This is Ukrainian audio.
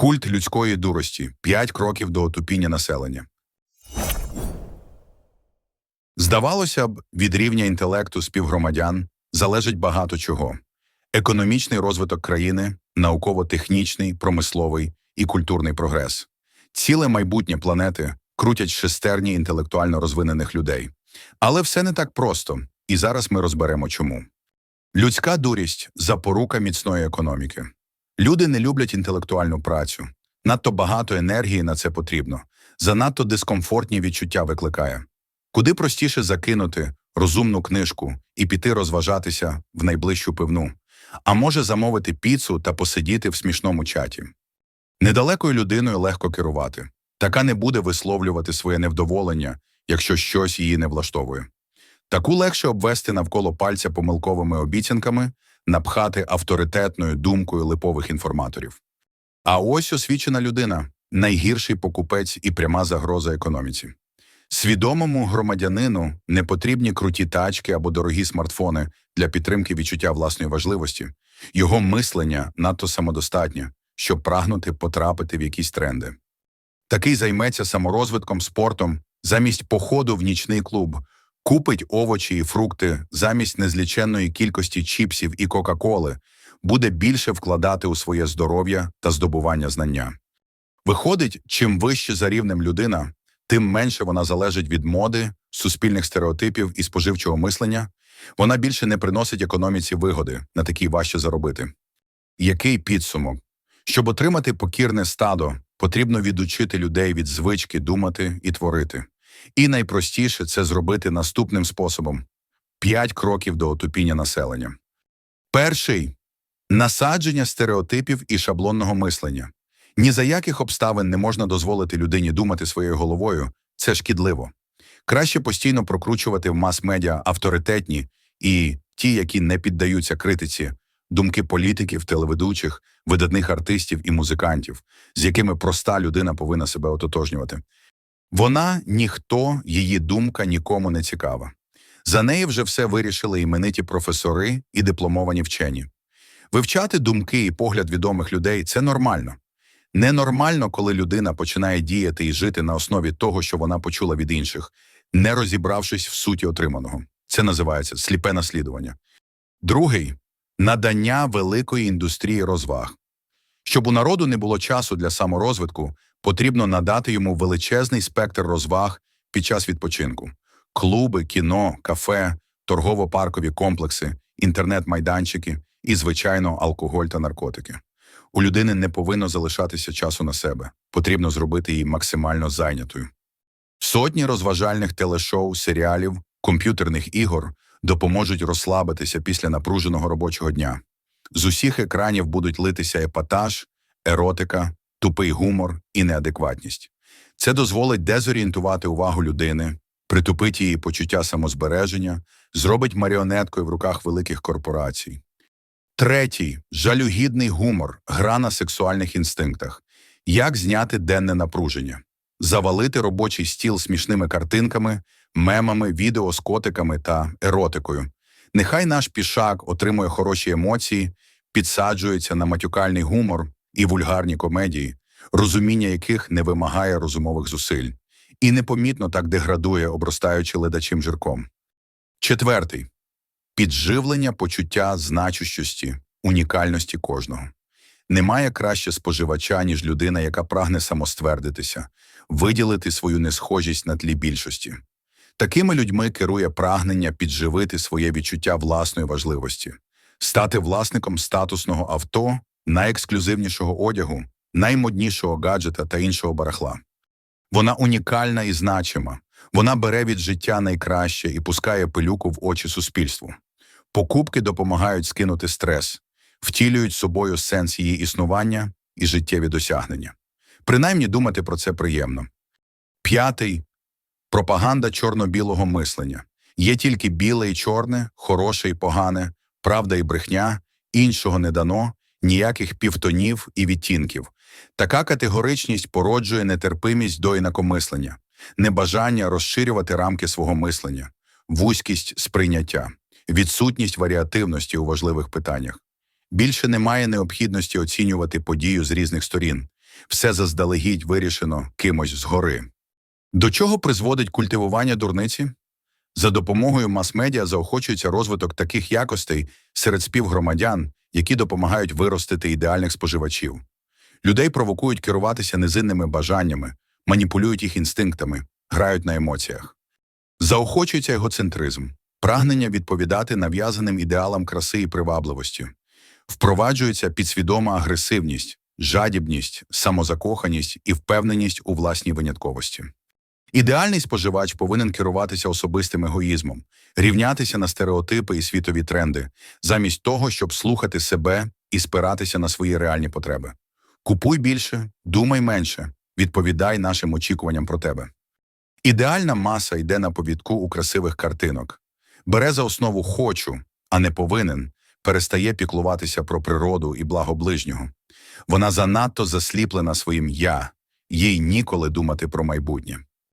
Культ людської дурості 5 кроків до отупіння населення. Здавалося б, від рівня інтелекту співгромадян залежить багато чого: економічний розвиток країни, науково-технічний, промисловий і культурний прогрес. Ціле майбутнє планети крутять шестерні інтелектуально розвинених людей. Але все не так просто, і зараз ми розберемо чому. Людська дурість запорука міцної економіки. Люди не люблять інтелектуальну працю. Надто багато енергії на це потрібно. Занадто дискомфортні відчуття викликає. Куди простіше закинути розумну книжку і піти розважатися в найближчу пивну, а може замовити піцу та посидіти в смішному чаті. Недалекою людиною легко керувати. Така не буде висловлювати своє невдоволення, якщо щось її не влаштовує. Таку легше обвести навколо пальця помилковими обіцянками, напхати авторитетною думкою липових інформаторів. А ось освічена людина найгірший покупець і пряма загроза економіці. Свідомому громадянину не потрібні круті тачки або дорогі смартфони для підтримки відчуття власної важливості. Його мислення надто самодостатнє, щоб прагнути потрапити в якісь тренди. Такий займеться саморозвитком, спортом, замість походу в нічний клуб, купить овочі і фрукти замість незліченної кількості чіпсів і Кока-Коли, буде більше вкладати у своє здоров'я та здобування знання. Виходить, чим вище за рівнем людина, тим менше вона залежить від моди, суспільних стереотипів і споживчого мислення, вона більше не приносить економіці вигоди, на такій важче заробити. Який підсумок? Щоб отримати покірне стадо, потрібно відучити людей від звички думати і творити. І найпростіше це зробити наступним способом: п'ять кроків до отупіння населення. Перший насадження стереотипів і шаблонного мислення. Ні за яких обставин не можна дозволити людині думати своєю головою, це шкідливо. Краще постійно прокручувати в мас-медіа авторитетні і ті, які не піддаються критиці, думки політиків, телеведучих, видатних артистів і музикантів, з якими проста людина повинна себе ототожнювати. Вона ніхто, її думка нікому не цікава. За неї вже все вирішили імениті професори і дипломовані вчені. Вивчати думки і погляд відомих людей це нормально. Ненормально, коли людина починає діяти і жити на основі того, що вона почула від інших, не розібравшись в суті отриманого. Це називається сліпе наслідування. Другий надання великої індустрії розваг. Щоб у народу не було часу для саморозвитку, потрібно надати йому величезний спектр розваг під час відпочинку: клуби, кіно, кафе, торгово-паркові комплекси, інтернет-майданчики і, звичайно, алкоголь та наркотики. У людини не повинно залишатися часу на себе, потрібно зробити її максимально зайнятою. Сотні розважальних телешоу, серіалів, комп'ютерних ігор допоможуть розслабитися після напруженого робочого дня. З усіх екранів будуть литися епатаж, еротика, тупий гумор і неадекватність. Це дозволить дезорієнтувати увагу людини, притупить її почуття самозбереження, зробить маріонеткою в руках великих корпорацій. Третій жалюгідний гумор, гра на сексуальних інстинктах. Як зняти денне напруження, завалити робочий стіл смішними картинками, мемами, відео з котиками та еротикою. Нехай наш пішак отримує хороші емоції, підсаджується на матюкальний гумор і вульгарні комедії, розуміння яких не вимагає розумових зусиль, і непомітно так деградує, обростаючи ледачим жирком. Четвертий підживлення почуття значущості, унікальності кожного. Немає краще споживача, ніж людина, яка прагне самоствердитися, виділити свою несхожість на тлі більшості. Такими людьми керує прагнення підживити своє відчуття власної важливості, стати власником статусного авто, найексклюзивнішого одягу, наймоднішого гаджета та іншого барахла. Вона унікальна і значима, вона бере від життя найкраще і пускає пилюку в очі суспільству. Покупки допомагають скинути стрес, втілюють собою сенс її існування і життєві досягнення. Принаймні думати про це приємно. П'ятий пропаганда чорно-білого мислення. Є тільки біле і чорне, хороше і погане, правда і брехня, іншого не дано, ніяких півтонів і відтінків. Така категоричність породжує нетерпимість до інакомислення, небажання розширювати рамки свого мислення, вузькість сприйняття, відсутність варіативності у важливих питаннях. Більше немає необхідності оцінювати подію з різних сторін. Все заздалегідь вирішено кимось згори. До чого призводить культивування дурниці? За допомогою мас-медіа заохочується розвиток таких якостей серед співгромадян, які допомагають виростити ідеальних споживачів. Людей провокують керуватися низинними бажаннями, маніпулюють їх інстинктами, грають на емоціях. Заохочується егоцентризм, прагнення відповідати нав'язаним ідеалам краси і привабливості. Впроваджується підсвідома агресивність, жадібність, самозакоханість і впевненість у власній винятковості. Ідеальний споживач повинен керуватися особистим егоїзмом, рівнятися на стереотипи і світові тренди, замість того, щоб слухати себе і спиратися на свої реальні потреби. Купуй більше, думай менше, відповідай нашим очікуванням про тебе. Ідеальна маса йде на повідку у красивих картинок. Бере за основу хочу, а не повинен, перестає піклуватися про природу і благо ближнього. Вона занадто засліплена своїм я, їй ніколи думати про майбутнє.